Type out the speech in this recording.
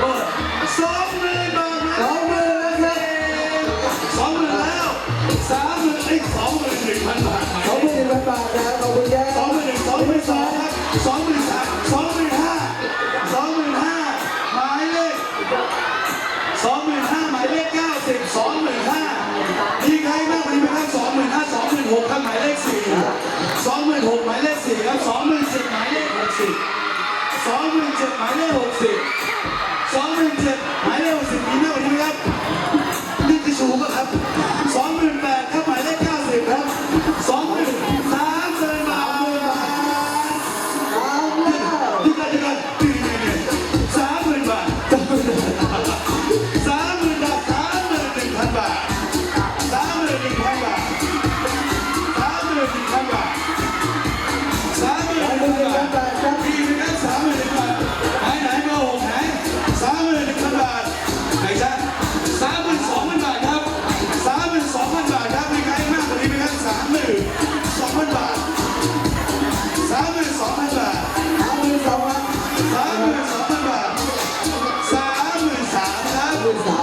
โอ้สองหมื่นบาทนะสองหมื่นนะครับสองหมื่นแล้วสามหมื่นไอ้สองหมื่นหนึ่งพันบาทสองหมื่นหนึ่งพันบาทนะครับขอบคุณครับสองหมื่นหนึ่งสองหมื่นสองครับสองหมื่นสามสองหมื่น ลขหกสิบสองหนึ่งเจ็ดหมายเลขหกสิบมีเรื่องอะไรครับนี่คือสูงป่ครับ สามหมื่นสามครับ